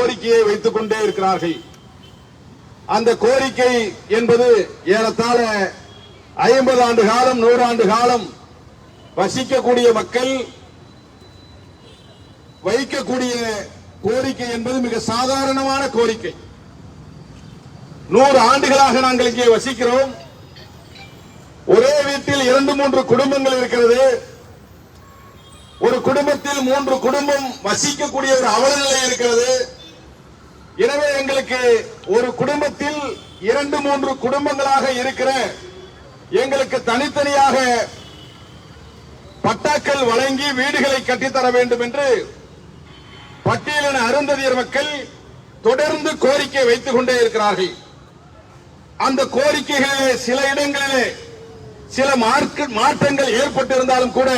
கோரிக்கையை வைத்துக் கொண்டே இருக்கிறார்கள். அந்த கோரிக்கை என்பது ஏறத்தாழ ஐம்பது ஆண்டு காலம் நூறாண்டு காலம் வசிக்கக்கூடிய மக்கள் வைக்கக்கூடிய கோரிக்கை என்பது மிக சாதாரணமான கோரிக்கை. நூறு ஆண்டுகளாக நாங்கள் இங்கே வசிக்கிறோம். ஒரே வீட்டில் இரண்டு மூன்று குடும்பங்கள் இருக்கிறது. ஒரு குடும்பத்தில் மூன்று குடும்பம் வசிக்கக்கூடிய ஒரு அவலநிலை இருக்கிறது. எனவே எங்களுக்கு ஒரு குடும்பத்தில் இரண்டு மூன்று குடும்பங்களாக இருக்கிற எங்களுக்கு தனித்தனியாக பட்டாக்கள் வழங்கி வீடுகளை கட்டித்தர வேண்டும் என்று பட்டியலின அருந்ததியர் மக்கள் தொடர்ந்து கோரிக்கை வைத்துக் கொண்டே இருக்கிறார்கள். அந்த கோரிக்கைகளிலே சில இடங்களிலே சில மாற்றங்கள் ஏற்பட்டிருந்தாலும் கூட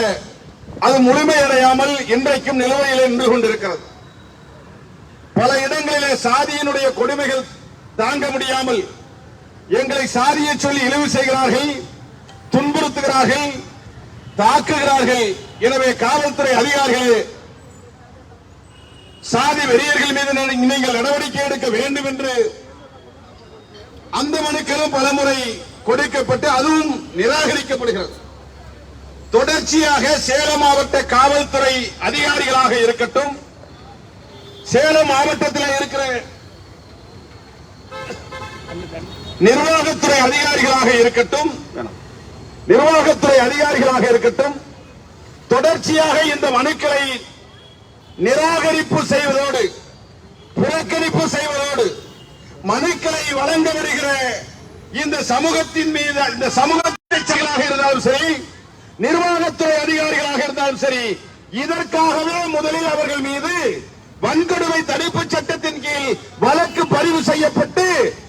அது முழுமையடையாமல் இன்றைக்கும் நிலுவையில் நின்று கொண்டிருக்கிறது. பல இடங்களிலே சாதியினுடைய கொடுமைகள் தாங்க முடியாமல் எங்களை சாதியை சொல்லி இழிவு செய்கிறார்கள் துன்புறுத்துகிறார்கள் தாக்குகிறார்கள். எனவே காவல்துறை அதிகாரிகள் சாதி வெறியர்கள் மீது நீங்கள் நடவடிக்கை எடுக்க வேண்டும் என்று அந்த மனுக்களும் பலமுறை கொடுக்கப்பட்டு அதுவும் நிராகரிக்கப்படுகிறது. தொடர்ச்சியாக சேலம் மாவட்ட காவல்துறை அதிகாரிகளாக இருக்கட்டும் சேலம் மாவட்டத்தில் இருக்கிற நிர்வாகத்துறை அதிகாரிகளாக இருக்கட்டும் நிர்வாகத்துறை அதிகாரிகளாக இருக்கட்டும் தொடர்ச்சியாக இந்த மனுக்களை நிராகரிப்பு செய்வதோடு புறக்கணிப்பு செய்வதோடு மனுக்களை வழங்க வருகிற இந்த சமூகத்தின் மீது இந்த சமூகத்தை இருந்தாலும் சரி நிர்வாகத்துறை அதிகாரிகளாக இருந்தாலும் சரி இதற்காகவே முதலில் அவர்கள் மீது வன்கொடுமை தடுப்பு சட்டத்தின் கீழ் வழக்கு பதிவு செய்யப்பட்டு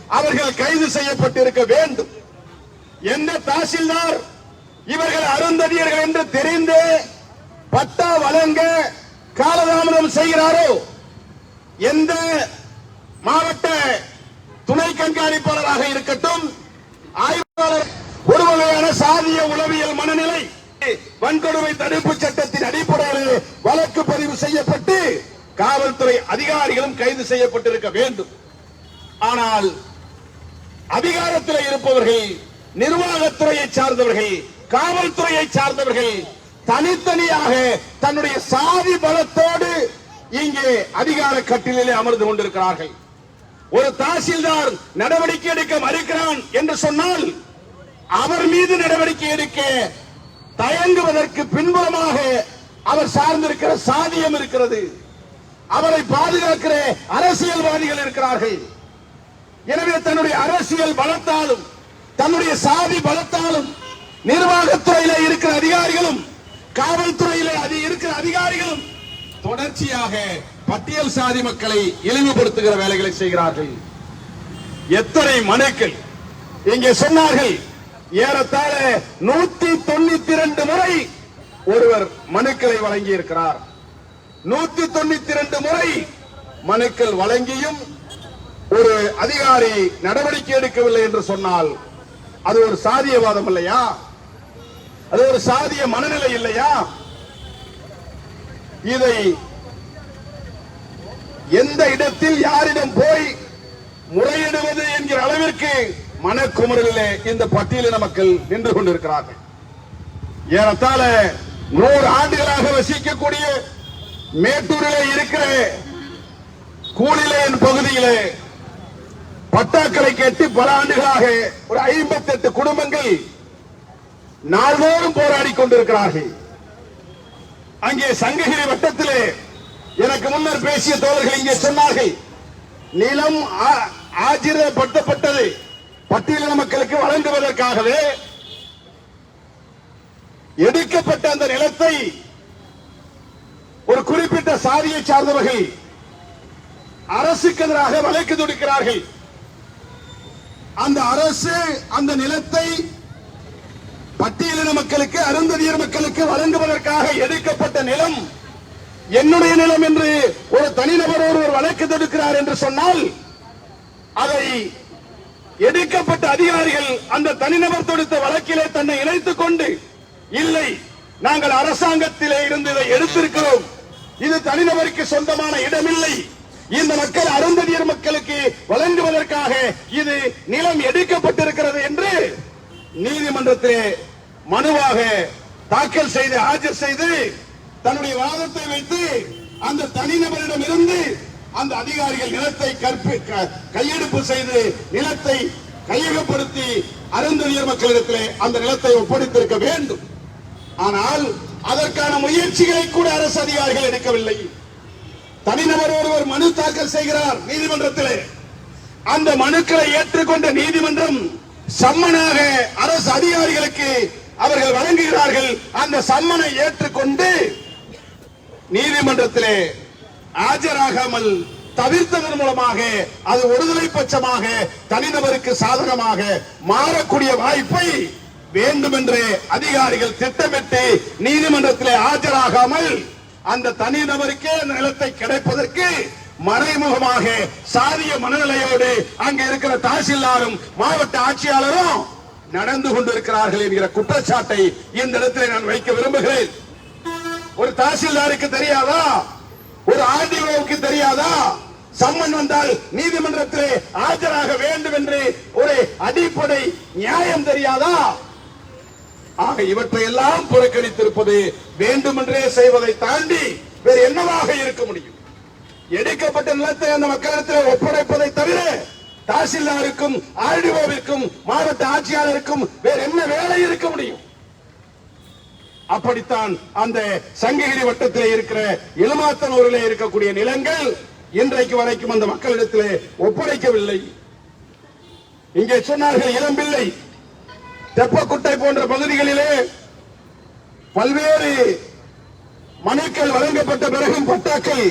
அவர்கள் கைது செய்யப்பட்டிருக்க வேண்டும். எந்த தாசில்தார் இவர்கள் அருந்ததியர்கள் என்று தெரிந்து பட்டா வழங்க காலதாமதம் செய்கிறாரோ? எந்த மாவட்ட துணை கண்காணிப்பாளராக இருக்கட்டும் ஆய்வாளர் ஒரு வகையான சாதிய உளவியல் மனநிலை வன்கொடுமை தடுப்பு சட்டத்தின் அடிப்படையில் வழக்கு பதிவு செய்யப்பட்டு காவல்துறை அதிகாரிகளும் கைது செய்யப்பட்டிருக்க வேண்டும். ஆனால் அதிகாரத்தில் இருப்பவர்கள் நிர்வாகத்துறையை சார்ந்தவர்கள் காவல்துறையை சார்ந்தவர்கள் தனித்தனியாக தன்னுடைய சாதி பலத்தோடு இங்கே அதிகார கட்டிலே அமர்ந்து கொண்டிருக்கிறார்கள். ஒரு தாசில்தார் நடவடிக்கை எடுக்க மறுக்கிறான் என்று சொன்னால் அவர் மீது நடவடிக்கை எடுக்க தயங்குவதற்கு பின்புறமாக அவர் சார்ந்திருக்கிற சாதியம் இருக்கிறது. அவரை பாதுகாக்கிற அரசியல்வாதிகள் இருக்கிறார்கள். எனவே தன்னுடைய அரசியல் பலத்தாலும் தன்னுடைய சாதி பலத்தாலும் நிர்வாகத்துறையில இருக்கிற அதிகாரிகளும் காவல்துறையில அது இருக்கிற அதிகாரிகளும் தொடர்ச்சியாக பட்டியல் சாதி மக்களை இழிவுபடுத்துகிற வேலைகளை செய்கிறார்கள். எத்தனை மனுக்கள் இங்கே சொன்னார்கள். ஏறத்தாழ நூத்தி தொண்ணூத்தி இரண்டு முறை ஒருவர் மனுக்களை வழங்கி இருக்கிறார் நூத்தி தொண்ணூத்தி இரண்டு முறை மனுக்கள் வழங்கியும் ஒரு அதிகாரி நடவடிக்கை எடுக்கவில்லை என்று சொன்னால் அது ஒரு சாதியவாதம் இல்லையா? அது ஒரு சாதிய மனநிலை இல்லையா? இதை எந்த இடத்தில் யாரிடம் போய் முறையிடுவது என்கிற அளவிற்கு மனக்குமரிலே இந்த பட்டியலின மக்கள் நின்று கொண்டிருக்கிறார்கள். ஏறத்தாழ நூறு ஆண்டுகளாக வசிக்கக்கூடிய மேட்டூரில் இருக்கிற கூலிலேன் பகுதியிலே பட்டாக்களை கேட்டு பல ஆண்டுகளாக ஒரு ஐம்பத்தி எட்டு குடும்பங்கள் நாள்தோறும் போராடி கொண்டிருக்கிறார்கள். அங்கே சங்ககிரி வட்டத்திலே எனக்கு முன்னர் பேசிய தோழர்கள் இங்கே சொன்னார்கள் நிலம் ஆஜிரப்படுத்தப்பட்டது பட்டியலின மக்களுக்கு வழங்குவதற்காகவே எடுக்கப்பட்ட அந்த நிலத்தை ஒரு குறி சாதியை சார்ந்தவர்கள் அரசுக்கு எதிராக வழக்கு தொடுக்கிறார்கள். அந்த அரசு அந்த நிலத்தை பட்டியலின மக்களுக்கு அருந்ததியர் மக்களுக்கு வழங்குவதற்காக எடுக்கப்பட்ட நிலம் என்னுடைய நிலம் என்று ஒரு தனிநபர் ஒருவர் வழக்கு தொடுக்கிறார் என்று சொன்னால் அதை எடுக்கப்பட்ட அதிகாரிகள் அந்த தனிநபர் தொடுத்த வழக்கிலே தன்னை இணைத்துக் கொண்டு இல்லை நாங்கள் அரசாங்கத்திலே இருந்து இதை எடுத்திருக்கிறோம். இது தனிநபருக்கு சொந்தமான இடமில்லை. இந்த மக்கள் அருந்ததியர் மக்களுக்கு வழங்குவதற்காக இது நிலம் எடுக்கப்பட்டிருக்கிறது என்று நீதிமன்றத்திலே மனுவாக தாக்கல் செய்து ஆஜர் செய்து தன்னுடைய வாதத்தை வைத்து அந்த தனிநபரிடம் இருந்து அந்த அதிகாரிகள் நிலத்தை கற்பிக்க கையெடுப்பு செய்து நிலத்தை கையகப்படுத்தி அருந்ததியர் மக்களிடத்திலே அந்த நிலத்தை ஒப்படைத்திருக்க வேண்டும். ஆனால் அதற்கான முயற்சிகளை கூட அரசு அதிகாரிகள் எடுக்கவில்லை. தனிநபர் ஒருவர் மனு தாக்கல் செய்கிறார் நீதிமன்றத்திலே. அந்த மனுக்களை ஏற்றுக்கொண்ட நீதிமன்றம் சம்மனாக அரசு அதிகாரிகளுக்கு அவர்கள் வழங்குகிறார்கள். அந்த சம்மனை ஏற்றுக்கொண்டு நீதிமன்றத்திலே ஆஜராகாமல் தவிர்த்ததன் மூலமாக அது ஒருதலை பட்சமாக தனிநபருக்கு சாதகமாக மாறக்கூடிய வாய்ப்பை வேண்டுமென்றே அதிகாரிகள் திட்டமிட்டு நீதிமன்றத்திலே ஆஜராகாமல் அந்த தனிநபருக்கே அந்த நிலத்தை கிடைப்பதற்கு மறைமுகமாக சாதிய மனநிலையோடு அங்க இருக்கிற தாசில்தாரும் மாவட்ட ஆட்சியாளரும் நடந்து கொண்டிருக்கிறார்கள் என்கிற குற்றச்சாட்டை இந்த இடத்திலே நான் வைக்க விரும்புகிறேன். ஒரு தாசில்தாருக்கு தெரியாதா? ஒரு ஆர்டிஓவுக்கு தெரியாதா? சம்மன் வந்தால் நீதிமன்றத்திலே ஆஜராக வேண்டும் என்று ஒரு அடிப்படை நியாயம் தெரியாதா? ஆக இவற்றை எல்லாம் புறக்கணித்திருப்பது வேண்டுமென்றே செய்வதை தாண்டி வேறு என்னவாக இருக்க முடியும்? எடுக்கப்பட்ட நிலத்தை அந்த மக்களிடத்தில் ஒப்படைப்பதை தவிர தாசில்தாருக்கும் ஆர்டிஓவிற்கும் மாவட்ட ஆட்சியாளருக்கும் வேற என்ன வேலை இருக்க முடியும்? அப்படித்தான் அந்த சங்ககிரி வட்டத்திலே இருக்கிற இளமாத்தனூரிலே இருக்கக்கூடிய நிலங்கள் இன்றைக்கு வரைக்கும் அந்த மக்களிடத்திலே ஒப்படைக்கவில்லை. இங்கே சொன்னார்கள் இளம்பிள்ளை தெப்பக்குட்டை போன்ற பகுதிகளிலே பல்வேறு மனுக்கள் வழங்கப்பட்ட பிறகும் பட்டாக்கள்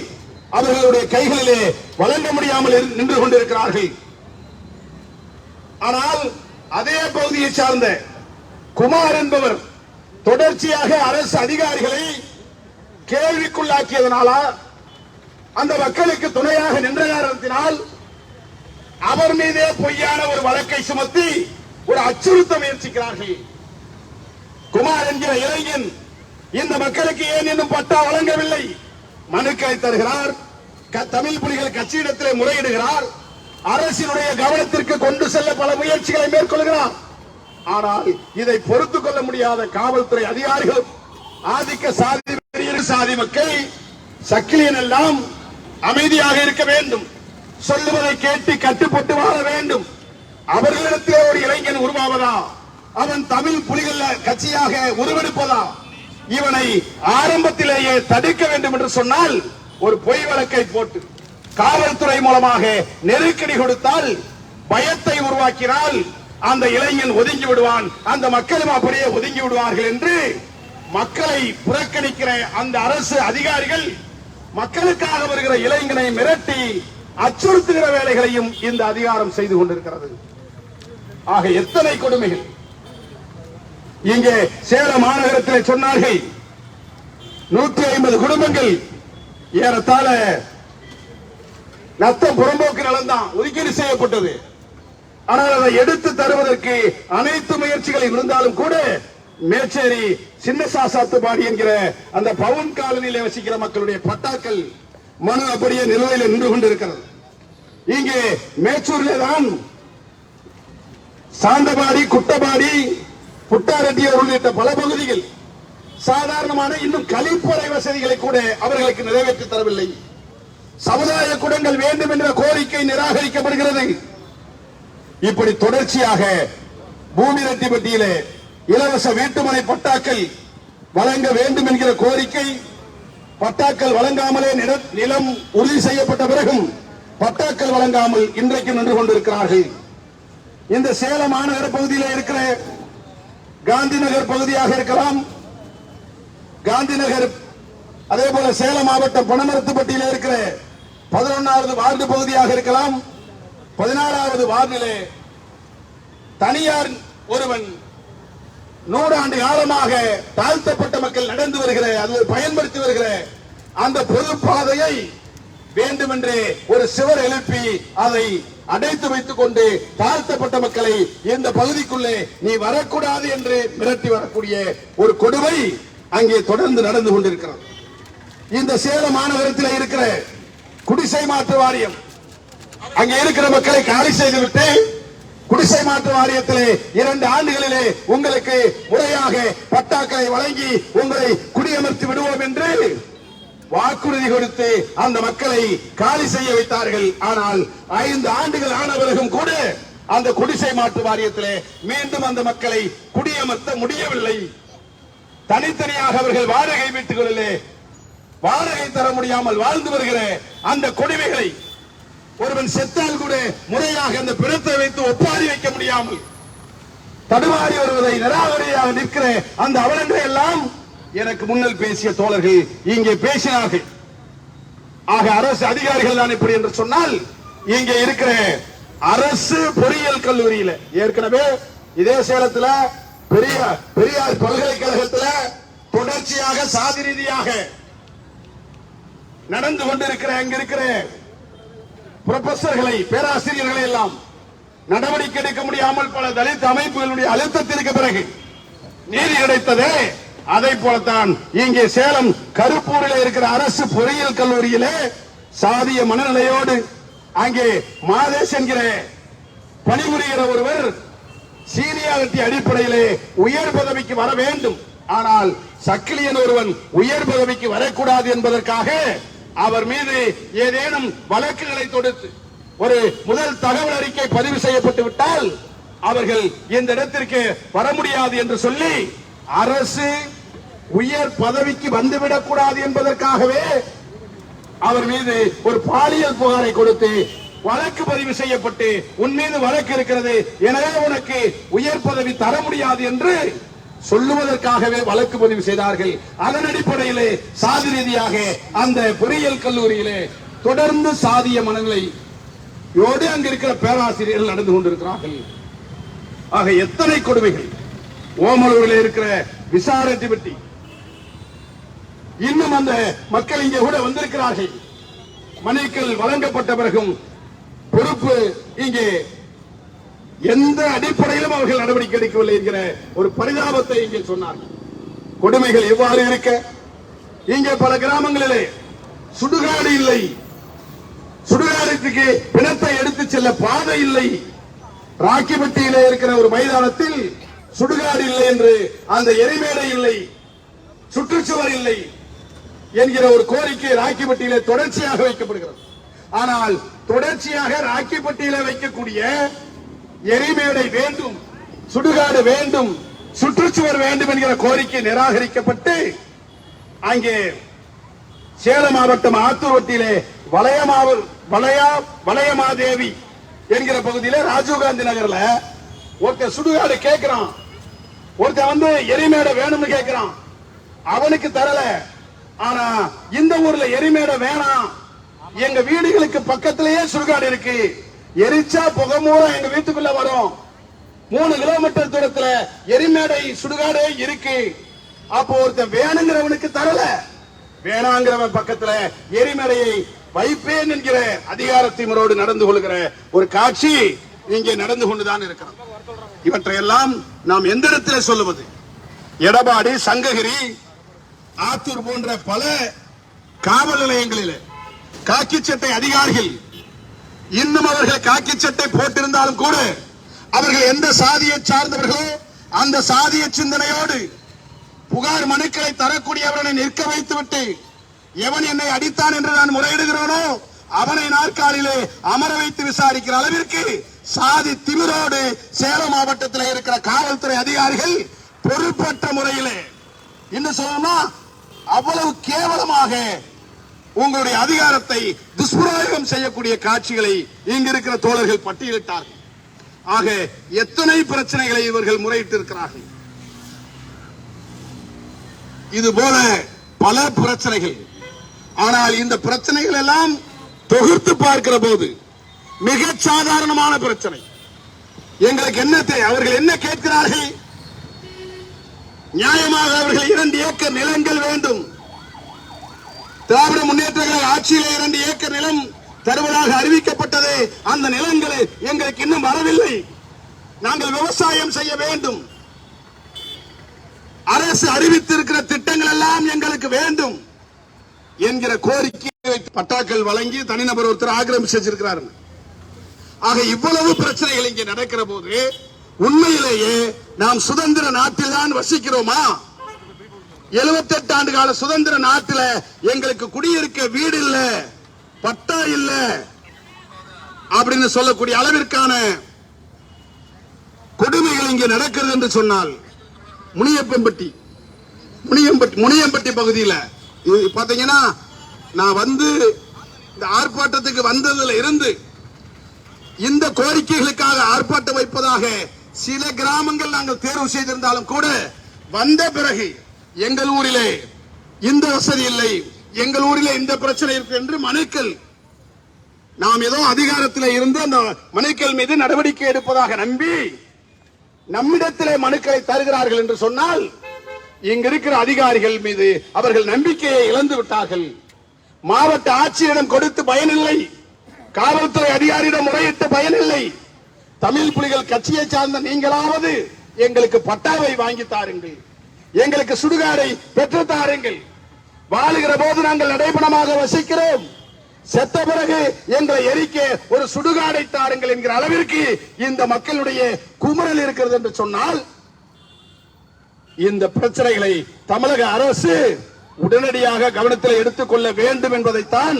அவர்களுடைய கைகளிலே வழங்க முடியாமல் நின்று கொண்டிருக்கிறார்கள். ஆனால் அதே பகுதியை சார்ந்த குமார் என்பவர் தொடர்ச்சியாக அரசு அதிகாரிகளை கேள்விக்குள்ளாக்கியதனாலா அந்த மக்களுக்கு துணையாக நின்ற காரணத்தினால் அவர் மீதே பொய்யான ஒரு வழக்கை சுமத்தி ஒரு அச்சுறுத்த முயற்சிக்கிறார்கள். குமார் என்கிற இளைஞன் இந்த மக்களுக்கு ஏன் இன்னும் பட்டா வழங்கவில்லை? மனுக்களை தருகிறார் க- தமிழ் புலிகள் கட்சியிடத்திலே முறையிடுகிறார் அரசினுடைய கவனத்திற்கு கொண்டு செல்ல பல முயற்சிகளை மேற்கொள்கிறார். ஆனால் இதை பொறுத்துக் கொள்ள முடியாத காவல்துறை அதிகாரிகள் ஆதிக்க சாதி சாதி மக்கள் சக்கிலியன் எல்லாம் அமைதியாக இருக்க வேண்டும். சொல்லுவதை கேட்டு கட்டுப்பட்டு வாழ வேண்டும். அவர்களிடத்திலே ஒரு இளைஞன் உருவாவதா? அவன் தமிழ் புலிகள் கட்சியாக உருவெடுப்பதா? இவனை ஆரம்பத்திலேயே தடுக்க வேண்டும் என்று சொன்னால் ஒரு பொய் வழக்கை போட்டு காவல்துறை மூலமாக நெருக்கடி கொடுத்தால் பயத்தை உருவாக்கினால் அந்த இளைஞன் ஒதுங்கி விடுவான். அந்த மக்களும் அப்படியே ஒதுங்கி விடுவார்கள் என்று மக்களை புறக்கணிக்கிற அந்த அரசு அதிகாரிகள் மக்களுக்காக வருகிற இளைஞனை மிரட்டி அச்சுறுத்துகிற வேலைகளையும் இந்த அதிகாரம் செய்து கொண்டிருக்கிறது. ஆக எத்தனை கொடுமைகள்? இங்கே சேலம் மாநகரத்தில் சொன்னார்கள் நூற்றி ஐம்பது குடும்பங்கள் ஏறத்தாழ நத்தம் புறம்போக்கு நலந்தான் ஒதுக்கீடு செய்யப்பட்டது. ஆனால் அதை எடுத்து தருவதற்கு அனைத்து முயற்சிகளும் இருந்தாலும் கூட மேச்சேரி சின்ன சாசாத்துப்பாடி என்கிற அந்த பவுன் காலனியில் வசிக்கிற மக்களுடைய பட்டாக்கள் மனு அப்படியே நிலுவையில் நின்று கொண்டிருக்கிறது. இங்கே மேச்சூரில் தான் சாந்தபாடி குட்டபாடி புட்டாரெட்டியூர் உள்ளிட்ட பல பகுதிகள் சாதாரணமான இன்னும் கழிப்பறை வசதிகளை கூட அவர்களுக்கு நிறைவேற்றி தரவில்லை. சமுதாய குடங்கள் வேண்டும் என்ற கோரிக்கை நிராகரிக்கப்படுகிறது. இப்படி தொடர்ச்சியாக பூமி ரெட்டிப்பட்டியிலே இலவச வீட்டுமனை பட்டாக்கள் வழங்க வேண்டும் என்கிற கோரிக்கை பட்டாக்கள் வழங்காமலே நில- நிலம் உறுதி செய்யப்பட்ட பிறகும் பட்டாக்கள் வழங்காமல் இன்றைக்கு நின்று கொண்டிருக்கிறார்கள். இந்த சேலம் மாநகர பகுதியில் இருக்கிற காந்தி நகர் பகுதியாக இருக்கலாம். காந்தி நகர் அதே போல சேலம் மாவட்டம் பனமரத்துப்பட்டியில் இருக்கிற பதினொன்னாவது வார்டு பகுதியாக இருக்கலாம். பதினாறாவது வார்டிலே தனியார் ஒருவன் நூறாண்டு காலமாக தாழ்த்தப்பட்ட மக்கள் நடந்து வருகிற அது பயன்படுத்தி வருகிற அந்த பொது பாதையை வேண்டுமென்றே ஒரு சுவர் எழுப்பி அதை அடைத்து வைத்துக் கொண்டு தாழ்த்தப்பட்ட மக்களை இந்த பகுதிக்குள்ளே நீ வரக்கூடாது என்று மிரட்டி வரக்கூடிய ஒரு கொடுமை அங்கே தொடர்ந்து நடந்து கொண்டிருக்கிறது. இந்த சேலம் மாநகரத்தில் இருக்கிற குடிசை மாற்று வாரியம் அங்கே இருக்கிற மக்களை காலி செய்துவிட்டு குடிசை மாற்று வாரியத்திலே இரண்டு ஆண்டுகளிலே உங்களுக்கு முறையாக பட்டாக்களை வழங்கி உங்களை குடியமர்த்தி விடுவோம் என்று வாக்குறுதி கொடுத்து அந்த மக்களை காலி செய்ய வைத்தார்கள். ஆனால் ஐந்து ஆண்டுகள் ஆன பிறகும் கூட அந்த குடிசை மாற்று வாரியத்திலே மீண்டும் அந்த மக்களை குடியமர்த்த முடியவில்லை. தனித்தனியாக அவர்கள் வாடகை வீட்டுகளிலே வாடகை தர முடியாமல் வாழ்ந்து வருகிற அந்த கொடுமைகளை ஒருவன் செத்தால் கூட முறையாக அந்த பிணத்தை வைத்து ஒப்பாரி வைக்க முடியாமல் தடுமாறி வருவதை நிராகரியாக நிற்கிற அந்த அவலங்களை எல்லாம் எனக்கு முன்னல் பேசிய தோழர்கள் இங்கே பேசினார்கள். ஆக அரசு அதிகாரிகள் தான் இப்படி என்று சொன்னால் இங்கே இருக்கிற அரசு பொறியியல் கல்லூரியில ஏற்கனவே இதே சேலத்துல பெரியார் பெரியார் பல்கலைக்கழகத்துல தொடர்ச்சியாக சாதி ரீதியாக நடந்து கொண்டிருக்கிற அங்க இருக்கிற புரொஃபசர்களை பேராசிரியர்களை எல்லாம் நடவடிக்கை எடுக்க முடியாமல் பல தலித் அமைப்புகளுடைய அழுத்தத்திற்கு பிறகு நீதி கிடைத்ததே அதை போலத்தான் இங்கே சேலம் கருப்பூரில் இருக்கிற அரசு பொறியியல் கல்லூரியிலே சாதிய மனநிலையோடு அங்கே மாதேஷ் என்கிற பணிபுரிகிற ஒருவர் சீனியாரிட்டி அடிப்படையிலே உயர் பதவிக்கு வர வேண்டும். ஆனால் சக்கிலியன் ஒருவன் உயர் பதவிக்கு வரக்கூடாது என்பதற்காக அவர் மீது ஏதேனும் வழக்குகளை தொடுத்து ஒரு முதல் தகவல் அறிக்கை பதிவு செய்யப்பட்டு விட்டால் அவர்கள் இந்த இடத்திற்கு வர முடியாது என்று சொல்லி அரசு உயர் பதவிக்கு வந்துவிடக் கூடாது என்பதற்காகவே அவர் மீது ஒரு பாலியல் புகாரை கொடுத்து வழக்கு பதிவு செய்யப்பட்டு உன் மீது வழக்கு இருக்கிறது. எனவே உனக்கு உயர் பதவி தர முடியாது என்று சொல்லுவதற்காகவே வழக்கு பதிவு செய்தார்கள். அதன் அடிப்படையிலே சாதி ரீதியாக அந்த பொறியியல் கல்லூரியிலே தொடர்ந்து சாதிய மனநிலை யோடு அங்கு இருக்கிற பேராசிரியர்கள் நடந்து கொண்டிருக்கிறார்கள். ஆக எத்தனை கொடுமைகள். ஓமலூரில் இருக்கிற விசாரத்தை பற்றி இன்னும் அந்த மக்கள் இங்கே கூட வந்திருக்கிறார்கள். மனுக்கள் வழங்கப்பட்ட பிறகும் பொறுப்பு இங்கே எந்த அடிப்படையிலும் அவர்கள் நடவடிக்கை எடுக்கவில்லை என்கிற ஒரு பரிதாபத்தை இங்கே சொன்னார்கள். கொடுமைகள் எவ்வாறு இருக்க? இங்கே பல கிராமங்களிலே சுடுகாடு இல்லை. சுடுகாடுக்கு பிணத்தை எடுத்து செல்ல பாதை இல்லை. ராக்கிபட்டியிலே இருக்கிற ஒரு மைதானத்தில் சுடுகாடு இல்லை என்று அந்த எரிமேடை இல்லை சுற்றுச்சுவர் இல்லை என்கிற ஒரு கோரிக்கை ராக்கிப்பட்டியிலே தொடர்ச்சியாக வைக்கப்படுகிறது. ஆனால் தொடர்ச்சியாக ராக்கிப்பட்டியிலே வைக்கக்கூடிய எரிமேடை வேண்டும் சுடுகாடு வேண்டும் சுற்றுச்சுவர் வேண்டும் என்கிற கோரிக்கை நிராகரிக்கப்பட்டு அங்கே சேலம் மாவட்டம் ஆத்துவட்டியிலே வளையமாவ வளையா வளையமாதேவி என்கிற பகுதியில ராஜீவ்காந்தி நகர்ல ஒருத்தர் சுடுகாடு கேட்கிறான். ஒருத்தன் வந்து எரிமேடை வேணும்னு கேட்கிறான் அவனுக்கு தரல. ஆனா இந்த ஊர்ல எரிமேடை வேணாம். எங்க வீடுகளுக்கு பக்கத்திலேயே சுடுகாடு இருக்கு. எரிச்சா புகை மூலம் எங்க வீட்டுக்குள்ள வரும். மூணு கிலோமீட்டர் தூரத்துல எரிமேடை சுடுகாடே இருக்கு. அப்போ ஒருத்தன் வேணுங்கிறவனுக்கு தரல. வேணாங்கிறவன் பக்கத்துல எரிமலையை வைப்பேன் என்கிற அதிகார திமிரோடு நடந்து கொள்கிற ஒரு காட்சி இங்கே நடந்து கொண்டுதான் இருக்கிறது. இவற்றையெல்லாம் நாம் எந்த இடத்துல சொல்லுவது? எடப்பாடி சங்ககிரி ஆத்தூர் போன்ற பல காவல் நிலையங்களில். காக்கி சட்டை அதிகாரிகள் இன்னும் அவர்கள் காக்கி சட்டை போட்டிருந்தாலும் கூட அவர்கள் எந்த சாதியை சார்ந்தவர்களோ அந்த சாதிய சிந்தனையோடு புகார் மனுக்களை தரக்கூடியவனை நிற்க வைத்துவிட்டு எவன் என்னை அடித்தான் என்று நான் முறையிடுகிறோனோ அவனை நாற்காலிலே அமர வைத்து விசாரிக்கிற அளவிற்கு சாதி திமிரோடு சேலம் மாவட்டத்தில் இருக்கிற காவல்துறை அதிகாரிகள் பொறுப்பற்ற முறையிலே இன்னும் சொல்லணும்னா அவ்வளவு கேவலமாக உங்களுடைய அதிகாரத்தை துஷ்பிரயோகம் செய்யக்கூடிய காட்சிகளை இங்க இருக்கிற தோழர்கள் பட்டியலிட்டார்கள். ஆக எத்தனை பிரச்சனைகளை இவர்கள் முறையிட்டிருக்கிறார்கள்? இது போல பல பிரச்சனைகள். ஆனால் இந்த பிரச்சனைகள் எல்லாம் தொகுத்து பார்க்கிற போது மிக சாதாரணமான பிரச்சனை. எங்களுக்கு என்ன அவர்கள் என்ன கேட்கிறார்கள்? நியாயமாக அவர்கள் இரண்டு ஏக்கர் நிலங்கள் வேண்டும். திராவிட முன்னேற்றங்கள் ஆட்சியில் இரண்டு ஏக்கர் நிலம் தருவதாக அறிவிக்கப்பட்டது அந்த நிலங்கள் எங்களுக்கு இன்னும் வரவில்லை. நாங்கள் விவசாயம் செய்ய வேண்டும். அரசு அறிவித்திருக்கிற திட்டங்கள் எல்லாம் எங்களுக்கு வேண்டும் என்கிற கோரிக்கை பட்டாக்கள் வழங்கி தனிநபர் ஒருத்தர் ஆக்கிரமிச்சு வச்சிருக்கிறார்கள் ஆக இவ்வளவு பிரச்சனைகள் இங்கே நடக்கிற போது உண்மையிலேயே நாம் சுதந்திர நாட்டில் தான் வசிக்கிறோமா? 78 ஆண்டு கால சுதந்திர நாட்டில் எங்களுக்கு குடியிருக்க வீடு இல்ல பட்டா இல்ல அப்படின்னு சொல்லக்கூடிய அளவிற்கான கொடுமைகள் இங்கே நடக்கிறது என்று சொன்னால் முனியப்பம்பட்டி முனியம்பட்டி முனியம்பட்டி பகுதியில் இது பாத்தீங்கன்னா நான் வந்து இந்த ஆர்ப்பாட்டத்துக்கு வந்ததுல இருந்து இந்த கோரிக்கைகளுக்காக ஆர்ப்பாட்டம் வைப்பதாக சில கிராமங்கள் நாங்கள் தேர்வு செய்திருந்தாலும் கூட வந்த பிறகு எங்கள் ஊரிலே இந்த வசதி இல்லை எங்கள் ஊரிலே இந்த பிரச்சனை இருக்கு என்று மனுக்கள் நாம் ஏதோ அதிகாரத்தில் இருந்து அந்த மனுக்கள் மீது நடவடிக்கை எடுப்பதாக நம்பி நம்மிடத்திலே மனுக்களை தருகிறார்கள் என்று சொன்னால் இங்க இருக்கிற அதிகாரிகள் மீது அவர்கள் நம்பிக்கையை இழந்து விட்டார்கள். மாவட்ட ஆட்சியரிடம் கொடுத்து பயனில்லை. காவல்துறை அதிகாரியிடம் முறையிட்டு பயனில்லை. தமிழ் புலிகள் கட்சியை சார்ந்த நீங்களாவது எங்களுக்கு பட்டாவை வாங்கி தாருங்கள். எங்களுக்கு சுடுகாடை பெற்று தாருங்கள். வாழுகிற போது நாங்கள் நடைபெணமாக வசிக்கிறோம். செத்த பிறகு எங்களை எரிக்க ஒரு சுடுகாடை தாருங்கள் என்கிற அளவிற்கு இந்த மக்களுடைய குமுறல் இருக்கிறது என்று சொன்னால் இந்த பிரச்சனைகளை தமிழக அரசு உடனடியாக கவனத்தில் எடுத்துக்கொள்ள வேண்டும் என்பதைத்தான்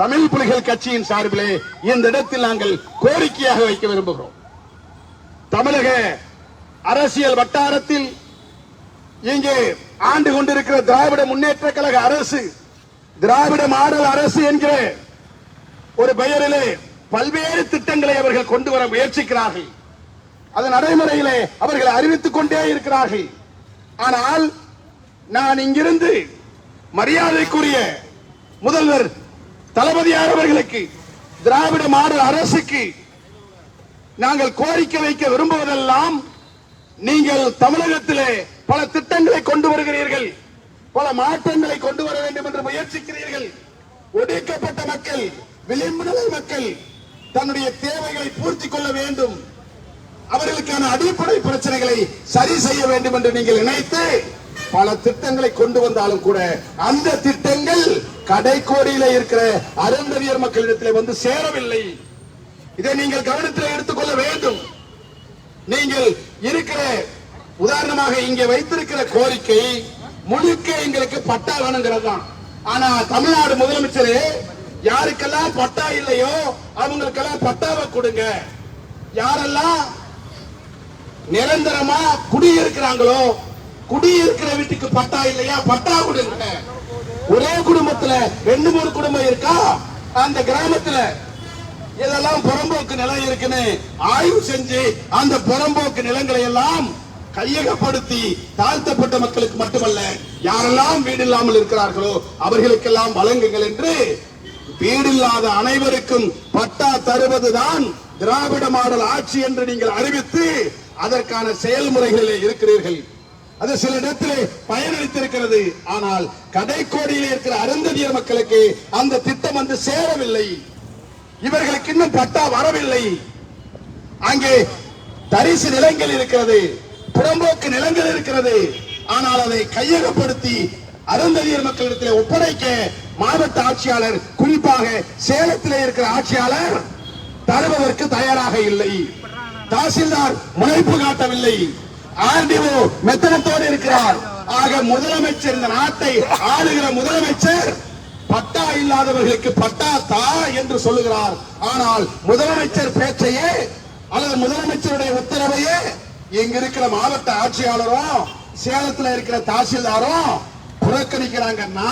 தமிழ் புலிகள் கட்சியின் சார்பிலே இந்த இடத்தில் நாங்கள் கோரிக்கையாக வைக்க விரும்புகிறோம். தமிழக அரசியல் வட்டாரத்தில் இங்கே ஆண்டு கொண்டிருக்கிற திராவிட முன்னேற்ற கழக அரசு திராவிட மாடல் அரசு என்கிற ஒரு பெயரிலே பல்வேறு திட்டங்களை அவர்கள் கொண்டு வர முயற்சிக்கிறார்கள். அது நடைமுறையிலே அவர்கள் அறிவித்துக் கொண்டே இருக்கிறார்கள். ஆனால் நான் இங்கிருந்து மரியாதைக்குரிய முதல்வர் தளபதியார் அவர்களுக்கு திராவிட மாடல் அரசுக்கு நாங்கள் கோரிக்கை வைக்க விரும்புவதெல்லாம் நீங்கள் தமிழகத்திலே பல திட்டங்களை கொண்டு வருகிறீர்கள். பல மாற்றங்களை கொண்டு வர வேண்டும் என்று முயற்சிக்கிறீர்கள். ஒடுக்கப்பட்ட மக்கள் விளிம்பு மக்கள் தன்னுடைய தேவைகளை பூர்த்தி கொள்ள வேண்டும். அவர்களுக்கான அடிப்படை பிரச்சனைகளை சரி செய்ய வேண்டும் என்று நீங்கள் நினைத்து பல திட்டங்களை கொண்டு வந்தாலும் கூட அந்த திட்டங்கள் கடைக்கோடியில இருக்கிற அருந்தவியர் மக்களிடத்தில் வந்து சேரவில்லை. இதை நீங்கள் கவனத்தில் எடுத்துக்கொள்ள வேண்டும். நீங்கள் இருக்கிற உதாரணமாக இங்கே வைத்திருக்கிற கோரிக்கை முழுக்க எங்களுக்கு பட்டா வேணுங்கிறது தான் ஆனா தமிழ்நாடு முதலமைச்சர் யாருக்கெல்லாம் பட்டா இல்லையோ அவங்களுக்கெல்லாம் பட்டாவை கொடுங்க. யாரெல்லாம் நிரந்தரமா குடியிருக்கிறாங்களோ குடியிருக்கிற வீட்டுக்கு பட்டா இல்லையா பட்டா கொடுங்க. ஒரே குடும்பத்துல ரெண்டு மூணு குடும்பம் இருக்கா? அந்த கிராமத்துல இதெல்லாம் புறம்போக்கு நிலம் இருக்குன்னு ஆய்வு செஞ்சு அந்த புறம்போக்கு நிலங்களை எல்லாம் கையகப்படுத்தி தாழ்த்தப்பட்ட மக்களுக்கு மட்டுமல்ல யாரெல்லாம் வீடு இல்லாமல் இருக்கிறார்களோ அவர்களுக்கெல்லாம் வழங்குங்கள் என்று வீடில்லாத அனைவருக்கும் பட்டா தருவதுதான் திராவிட மாடல் ஆட்சி என்று நீங்கள் அறிவித்து அதற்கான செயல்முறைகளில் இருக்கிறீர்கள். அது சில இடத்திலே பயனளித்திருக்கிறது. ஆனால் கடைக்கோடியில் இருக்கிற அருந்ததியர் மக்களுக்கு அந்த திட்டம் வந்து சேரவில்லை. இவர்களுக்கு இன்னும் பட்டா வரவில்லை. அங்கே தரிசு நிலங்கள் இருக்கிறது புறம்போக்கு நிலங்கள் இருக்கிறது. ஆனால் அதை கையகப்படுத்தி அருந்ததியர் மக்களிடத்தில் ஒப்படைக்க மாவட்ட ஆட்சியாளர் குறிப்பாக சேலத்திலே இருக்கிற ஆட்சியாளர் தருவதற்கு தயாராக இல்லை. தாசில்தார் முனைப்பு காட்டவில்லை. ஆர்டிஓ மெத்தனத்தோடு இருக்கிறார். ஆக முதலமைச்சர் இந்த நாட்டை ஆளுகிற முதலமைச்சர் பட்டா இல்லாதவர்களுக்கு பட்டா தா என்று சொல்லுகிறார். ஆனால் முதலமைச்சர் பேச்சையே அல்லது முதலமைச்சருடைய உத்தரவையே இங்க இருக்கிற மாவட்ட ஆட்சியாளரும் சேலத்துல இருக்கிற தாசில்தாரும் புறக்கணிக்கிறாங்கன்னா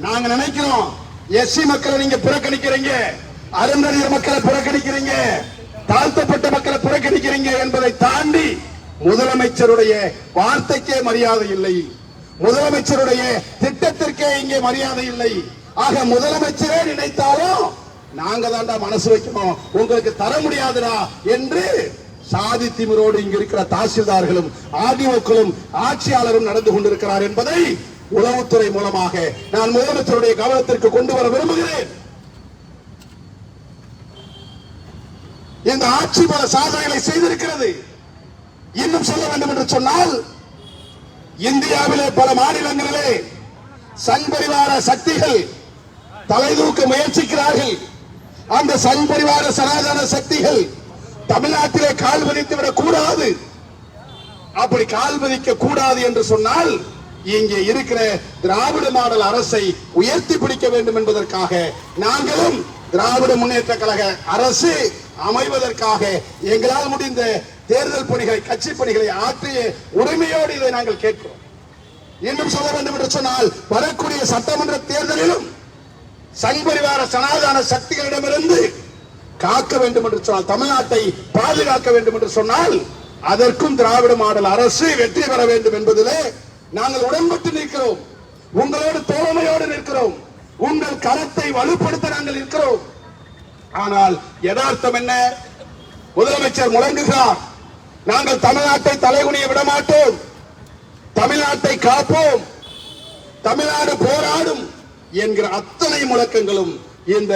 நாங்க நினைக்கிறோம் எஸ்சி மக்களை நீங்க புறக்கணிக்கிறீங்க அருந்தறிய மக்களை புறக்கணிக்கிறீங்க தாழ்த்தப்பட்ட மக்களை புறக்கணிக்கிறீங்க என்பதை தாண்டி முதலமைச்சருடைய வார்த்தைக்கே மரியாதை இல்லை. முதலமைச்சருடைய திட்டத்திற்கே இங்கே மரியாதை இல்லை. ஆக முதலமைச்சரே நினைத்தாலும் நாங்க தாண்டா மனசு வைக்கணும். உங்களுக்கு தர முடியாதுடா என்று சாதி திமிரோடு இங்க இருக்கிற தாசில்தார்களும் ஆர்டிஓக்களும் ஆட்சியாளரும் நடந்து கொண்டிருக்கிறார் என்பதை உளவுத்துறை மூலமாக நான் முதலமைச்சருடைய கவனத்திற்கு கொண்டு வர விரும்புகிறேன். இந்த ஆட்சி பல சாதனைகளை செய்திருக்கிறது. இன்னும் சொல்ல வேண்டும் என்று சொன்னால் இந்தியாவிலே பல மாநிலங்களிலே சங்பரிவார சக்திகள் தலைதூக்க முயற்சிக்கிறார்கள். அந்த சங்பரிவார சனாதன சக்திகள் தமிழ்நாட்டிலே கால் பதித்து விடக் கூடாது. அப்படி கால் பதிக்க கூடாது என்று சொன்னால் இங்கே இருக்கிற திராவிட மாடல் அரசை உயர்த்தி பிடிக்க வேண்டும் என்பதற்காக நாங்களும் திராவிட முன்னேற்ற கழக அரசு அமைவதற்காக எங்களால் முடிந்த தேர்தல் பணிகளை கட்சி பணிகளை ஆற்றிய உரிமையோடு இதை நாங்கள் கேட்கிறோம். இன்னும் சொல்ல வேண்டும் என்று சொன்னால் வரக்கூடிய சட்டமன்ற தேர்தலிலும் சங்பரிவார சனாதன சக்திகளிடமிருந்து காக்க வேண்டும் என்று சொன்னால் தமிழ்நாட்டை பாதுகாக்க வேண்டும் என்று சொன்னால் அதற்கும் திராவிட மாடல் அரசு வெற்றி பெற வேண்டும் என்பதிலே நாங்கள் உடன்பட்டு நிற்கிறோம். உங்களோடு தோழமையோடு நிற்கிறோம். உங்கள் கரத்தை வலுப்படுத்த நாங்கள் இருக்கிறோம் ஆனால் யதார்த்தம் என்ன? முதலமைச்சர் முழங்குகிறார். நாங்கள் தமிழ்நாட்டை தலைகுனிய விட மாட்டோம் தமிழ்நாட்டை காப்போம். தமிழ்நாடு போராடும் என்கிற அத்தனை முழக்கங்களும் இந்த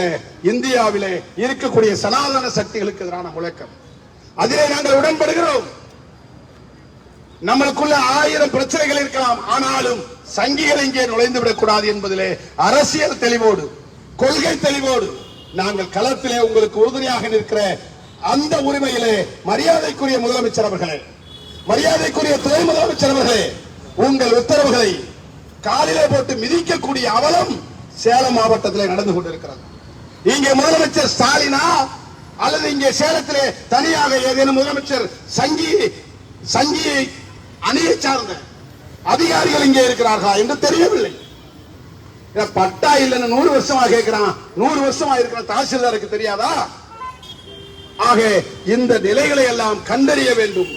இந்தியாவிலே இருக்கக்கூடிய சனாதன சக்திகளுக்கு எதிரான முழக்கம். அதிலே நாங்கள் உடன்படுகிறோம். நம்மளுக்குள்ள ஆயிரம் பிரச்சனைகள் இருக்கலாம். ஆனாலும் சங்கிகள் இங்கே நுழைந்து விடக்கூடாது என்பதிலே அரசியல் தெளிவோடு கொள்கை தெளிவோடு நாங்கள் களத்திலே உங்களுக்கு உறுதுணையாக நிற்கிற அந்த உரிமையிலே மரியாதைக்குரிய முதலமைச்சர் அவர்களே மரியாதைக்குரிய துணை முதலமைச்சர் அவர்களே உங்கள் உத்தரவுகளை காலிலே போட்டு மிதிக்கக்கூடிய அவலம் சேலம் மாவட்டத்திலே நடந்து கொண்டிருக்கிறது. இங்கே முதலமைச்சர் ஸ்டாலினா அல்லது இங்கே சேலத்திலே தனியாக ஏதேனும் முதலமைச்சர் சங்கி சங்கியை அணியை சார்ந்த அதிகாரிகள் இங்கே இருக்கிறார்களா என்று தெரியவில்லை. பட்டா இல்லைன்னு நூறு வருஷமா கேட்கிறான். நூறு வருஷமா இருக்கிற தாசில்தாருக்கு தெரியாதா? ஆக இந்த நிலைகளை எல்லாம் கண்டறிய வேண்டும்.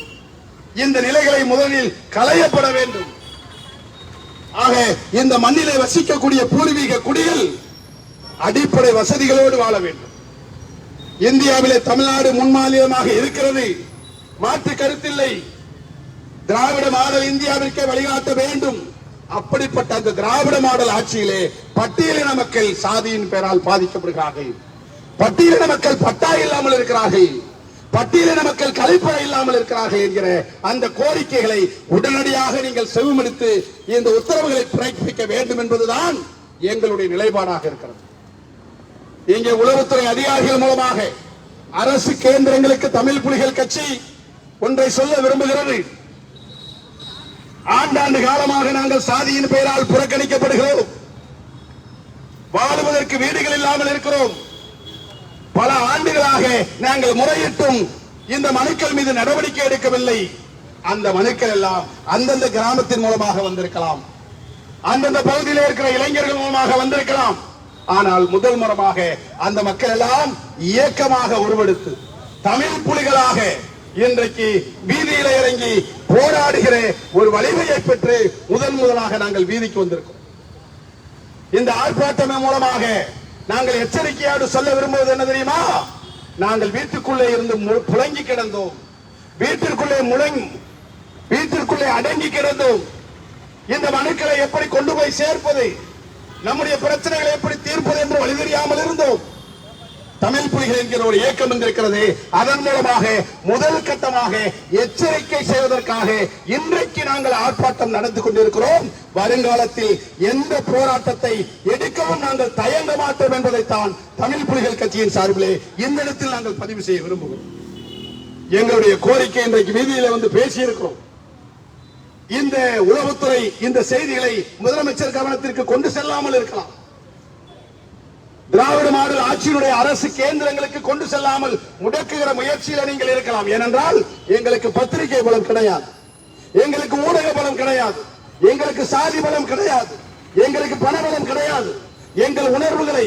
இந்த நிலைகளை முதலில் களையப்பட வேண்டும். ஆக இந்த மண்ணிலே வசிக்கக்கூடிய பூர்வீக குடிகள் அடிப்படை வசதிகளோடு வாழ வேண்டும். இந்தியாவிலே தமிழ்நாடு முன்மாநிலமாக இருக்கிறது. மாற்று கருத்தில்லை. திராவிட மாடல் இந்தியாவிற்கே வழிகாட்ட வேண்டும். அப்படிப்பட்ட அந்த திராவிட மாடல் ஆட்சியிலே பட்டியலின மக்கள் சாதியின் பெயரால் பாதிக்கப்படுகிறார்கள். பட்டியலின மக்கள் பட்டா இல்லாமல் இருக்கிறார்கள். பட்டியலின மக்கள் கலைப்பட இல்லாமல் இருக்கிறார்கள் என்கிற அந்த கோரிக்கைகளை உடனடியாக நீங்கள் செவிமடித்து இந்த உத்தரவுகளை பிறப்பிக்க வேண்டும் என்பதுதான் எங்களுடைய நிலைப்பாடாக இருக்கிறது. இங்கே உளவுத்துறை அதிகாரிகள் மூலமாக அரசு கேந்திரங்களுக்கு தமிழ் புலிகள் கட்சி ஒன்றை சொல்ல விரும்புகிறது. ஆண்டாண்டு காலமாக நாங்கள் சாதியின் பெயரால் புறக்கணிக்கப்படுகிறோம். வாழுவதற்கு வீடுகள் இல்லாமல் இருக்கிறோம். பல ஆண்டுகளாக நாங்கள் முறையிட்டும் இந்த மனுக்கள் மீது நடவடிக்கை எடுக்கவில்லை. அந்த மனுக்கள் எல்லாம் அந்தந்த கிராமத்தின் மூலமாக வந்திருக்கலாம். அந்தந்த பகுதியில் இருக்கிற இளைஞர்கள் மூலமாக வந்திருக்கலாம். ஆனால் முதல் முறமாக அந்த மக்கள் எல்லாம் இயக்கமாக உருவெடுத்து தமிழ் புலிகளாக இன்றைக்கு வீதியில இறங்கி போராடுகிற ஒரு வலிமையை பெற்று முதன் முதலாக நாங்கள் வீதிக்கு வந்திருக்கோம். இந்த ஆர்ப்பாட்டம் மூலமாக நாங்கள் எச்சரிக்கையோடு சொல்ல விரும்புவது என்ன தெரியுமா? நாங்கள் வீட்டுக்குள்ளே இருந்து மு- புழங்கி கிடந்தோம். வீட்டிற்குள்ளே முழங்கி வீட்டிற்குள்ளே அடங்கி கிடந்தோம். இந்த மனுக்களை எப்படி கொண்டு போய் சேர்ப்பது? நம்முடைய பிரச்சனைகளை எப்படி தீர்ப்பது என்று வழி தெரியாமல் இருந்தோம். தமிழ் புலிகள் என்கிற ஒரு இயக்கம் வந்திருக்கிறது. அதன் மூலமாக முதல் கட்டமாக எச்சரிக்கை செய்வதற்காக இன்றைக்கு நாங்கள் ஆர்ப்பாட்டம் நடந்து கொண்டிருக்கிறோம். வருங்காலத்தில் எந்த போராட்டத்தை எடுக்கவும் நாங்கள் தயங்க மாட்டோம் என்பதைத்தான் தமிழ் புலிகள் கட்சியின் சார்பிலே இந்த இடத்தில் நாங்கள் பதிவு செய்ய விரும்புகிறோம். எங்களுடைய கோரிக்கை இன்றைக்கு வீதியில வந்து பேசியிருக்கிறோம். இந்த உளவுத்துறை இந்த செய்திகளை முதலமைச்சர் கவனத்திற்கு கொண்டு செல்லாமல் இருக்கலாம். திராவிட மாடல் ஆட்சியினுடைய அரசு கேந்திரங்களுக்கு கொண்டு செல்லாமல் முடக்குகிற முயற்சியில நீங்கள் இருக்கலாம். ஏனென்றால் எங்களுக்கு பத்திரிகை பலம் கிடையாது. எங்களுக்கு ஊடக பலம் கிடையாது. எங்களுக்கு சாதி பலம் கிடையாது. எங்களுக்கு பணபலம் கிடையாது. எங்கள் உணர்வுகளை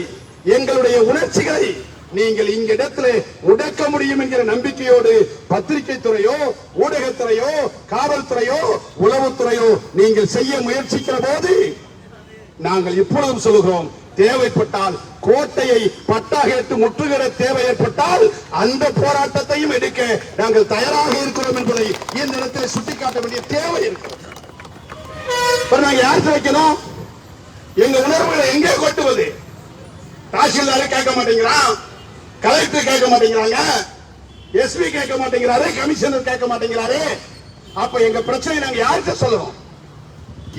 எங்களுடைய உணர்ச்சிகளை நீங்கள் இங்க இடத்துல முடக்க முடியும் என்கிற நம்பிக்கையோடு பத்திரிகை துறையோ ஊடகத்துறையோ காவல்துறையோ உளவுத்துறையோ நீங்கள் செய்ய முயற்சிக்கிற போது நாங்கள் இப்பொழுதும் சொல்லுகிறோம் தேவைப்பட்டால் கோட்டையை பட்டாக எடுத்து முற்றுகிற தேவை ஏற்பட்டால் அந்த போராட்டத்தையும் எடுக்க நாங்கள் தயாராக இருக்கிறோம் என்பதை இந்த இடத்தில் சுட்டிக்காட்ட வேண்டிய தேவை இருக்கிறது. நாங்க யார் வைக்கணும் எங்க உணர்வுகளை எங்கே கொட்டுவது? தாசில்தார் கேட்க மாட்டேங்கிறான் கலெக்டர் கேட்க மாட்டேங்கிறாங்க? எஸ்பி கேட்க மாட்டேங்கிறாரு? கமிஷனர் கேட்க மாட்டேங்கிறாரு? அப்ப எங்க பிரச்சனை நாங்க யார்கிட்ட சொல்லுவோம்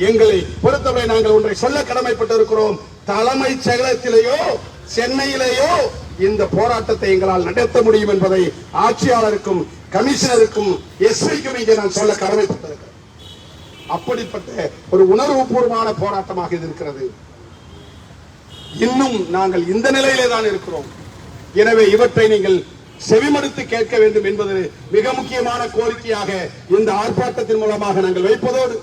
எங்களை பொறுத்தவரை நாங்கள் ஒன்றை சொல்ல கடமைப்பட்டிருக்கிறோம். தலைமை செயலகத்திலேயோ சென்னையிலேயோ இந்த போராட்டத்தை எங்களால் நடத்த முடியும் என்பதை ஆட்சியாளருக்கும் கமிஷனருக்கும் எஸ்ஐக்கும் இங்கே நான் சொல்ல கடமைப்பட்டிருக்கிறேன். அப்படிப்பட்ட ஒரு உணர்வுபூர்வமான போராட்டமாக இது இருக்கிறது. இன்னும் நாங்கள் இந்த நிலையிலே தான் இருக்கிறோம். எனவே இவற்றை நீங்கள் செவிமடுத்து கேட்க வேண்டும் என்பது மிக முக்கியமான கோரிக்கையாக இந்த ஆர்ப்பாட்டத்தின் மூலமாக நாங்கள் வைப்பதோடு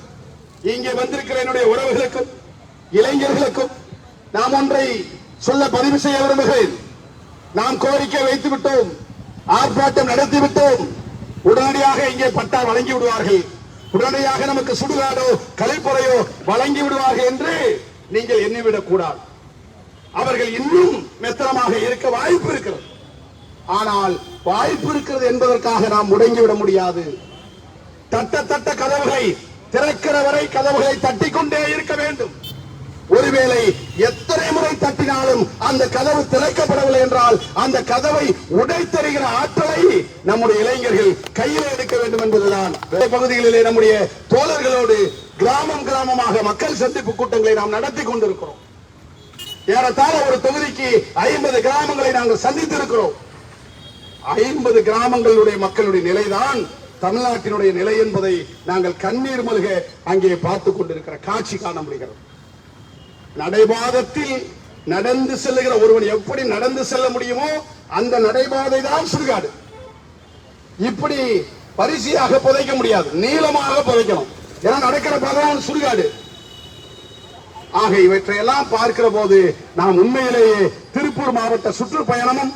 இங்கே வந்திருக்கிற என்னுடைய உறவுகளுக்கும் இளைஞர்களுக்கும் நாம் ஒன்றை சொல்ல பதிவு செய்ய விரும்புகிறேன். நாம் கோரிக்கை வைத்து விட்டோம் ஆர்ப்பாட்டம் நடத்தி விட்டோம் உடனடியாக இங்கே பட்டா வழங்கி விடுவார்கள். உடனடியாக நமக்கு சுடுகாடோ கலைப்புறையோ வழங்கி விடுவார்கள் என்று நீங்கள் எண்ணிவிடக் கூடாது அவர்கள் இன்னும் மெத்தனமாக இருக்க வாய்ப்பு இருக்கிறது. ஆனால் வாய்ப்பு இருக்கிறது என்பதற்காக நாம் முடங்கிவிட முடியாது. தட்ட தட்ட கதவுகளை திறக்கிற வரை கதவுகளை தட்டி கொண்டே இருக்க வேண்டும். ஒருவேளை எத்தனை முறை தட்டினாலும் அந்த கதவு திறக்கப்படவில்லை என்றால் அந்த கதவை உடைத்தெறிகிற ஆற்றலை நம்முடைய இளைஞர்கள் கையில் எடுக்க வேண்டும் என்பதுதான். பகுதிகளிலே நம்முடைய தோழர்களோடு கிராமம் கிராமமாக மக்கள் சந்திப்பு கூட்டங்களை நாம் நடத்தி கொண்டிருக்கிறோம். ஏறத்தாழ ஒரு தொகுதிக்கு ஐம்பது கிராமங்களை நாங்கள் சந்தித்திருக்கிறோம். ஐம்பது கிராமங்களுடைய மக்களுடைய நிலைதான் தமிழ்நாட்டினுடைய நிலை என்பதை நாங்கள் கண்ணீர் மல்க அங்கே பார்த்து கொண்டிருக்கிற காட்சி காண முடிகிறது. நடைபாதத்தில் நடந்து செல்லுகிற ஒருவன் எப்படி நடந்து செல்ல முடியுமோ அந்த நடைபாதை தான் சுடுகாடு. இப்படி பரிசியாக புதைக்க முடியாது. நீளமாக புதைக்கணும். ஏன்னா நடக்கிற பாதான் சுடுகாடு. ஆக இவற்றையெல்லாம் பார்க்கிற போது நாம் உண்மையிலேயே திருப்பூர் மாவட்ட சுற்றுப்பயணமும்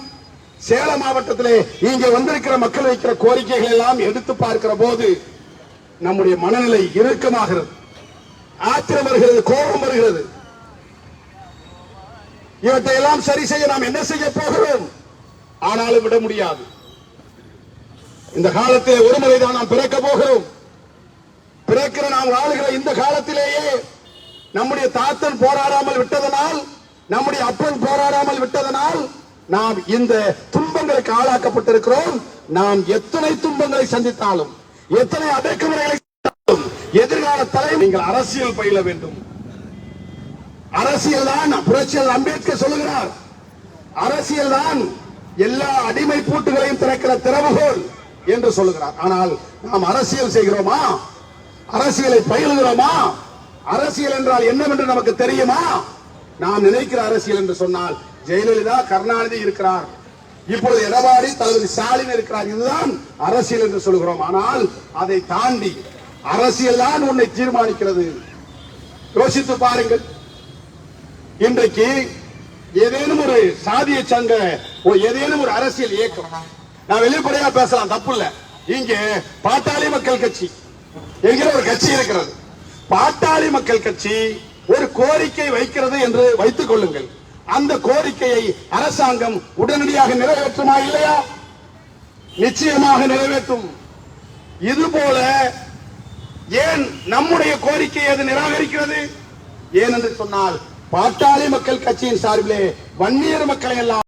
சேலம் மாவட்டத்திலே இங்கே வந்திருக்கிற மக்கள் வைக்கிற கோரிக்கைகள் எல்லாம் எடுத்து பார்க்கிற போது நம்முடைய மனநிலை இறுக்கமாகிறது. ஆத்திரம் வருகிறது கோபம் வருகிறது. இவற்றை எல்லாம் சரி செய்ய நாம் என்ன செய்ய போகிறோம்? ஆனாலும் விட முடியாது. இந்த காலத்திலே ஒருமுறைதான் நாம் பிறக்க போகிறோம். பிறக்கிற நாம் வாழ்கிற இந்த காலத்திலேயே நம்முடைய தாத்தன் போராடாமல் விட்டதனால் நம்முடைய அப்பன் போராடாமல் விட்டதனால் நாம் இந்த துன்பங்களுக்கு ஆளாக்கப்பட்டிருக்கிறோம். நாம் எத்தனை துன்பங்களை சந்தித்தாலும் எத்தனை அடக்குமுறைகளை எதிர்கால தலை நீங்கள் அரசியல் பயில வேண்டும். அரசியல் தான் புரட்சியல் அம்பேத்கர் சொல்லுகிறார். அரசியல் தான் எல்லா அடிமை பூட்டுகளையும் திறக்கிற திறவுகோல் என்று சொல்லுகிறார். ஆனால் நாம் அரசியல் செய்கிறோமா? அரசியலை பயிலுகிறோமா? அரசியல் என்றால் என்னவென்று நமக்கு தெரியுமா? நாம் நினைக்கிற அரசியல் என்று சொன்னால் ஜெயலலிதா கருணாநிதி இருக்கிறார். இப்பொழுது எடப்பாடி தளபதி ஸ்டாலின் இருக்கிறார். இதுதான் அரசியல் என்று சொல்கிறோம். ஆனால் அதை தாண்டி அரசியல் தான் உன்னை தீர்மானிக்கிறது. யோசித்து பாருங்கள். இன்றைக்கு ஏதேனும் ஒரு சாதிய சங்க ஏதேனும் ஒரு அரசியல் இயக்கம். நான் வெளிப்படையா பேசலாம். தப்பு இல்ல. இங்க பாட்டாளி மக்கள் கட்சி என்கிற ஒரு கட்சி இருக்கிறது. பாட்டாளி மக்கள் கட்சி ஒரு கோரிக்கை வைக்கிறது என்று வைத்துக் கொள்ளுங்கள். அந்த கோரிக்கையை அரசாங்கம் உடனடியாக நிறைவேற்றுமா இல்லையா? நிச்சயமாக நிறைவேற்றும். இது போல ஏன் நம்முடைய கோரிக்கையை அது நிராகரிக்கிறது? ஏனென்று சொன்னால் பாட்டாளி மக்கள் கட்சியின் சார்பிலே வன்னியர் மக்களை எல்லாம்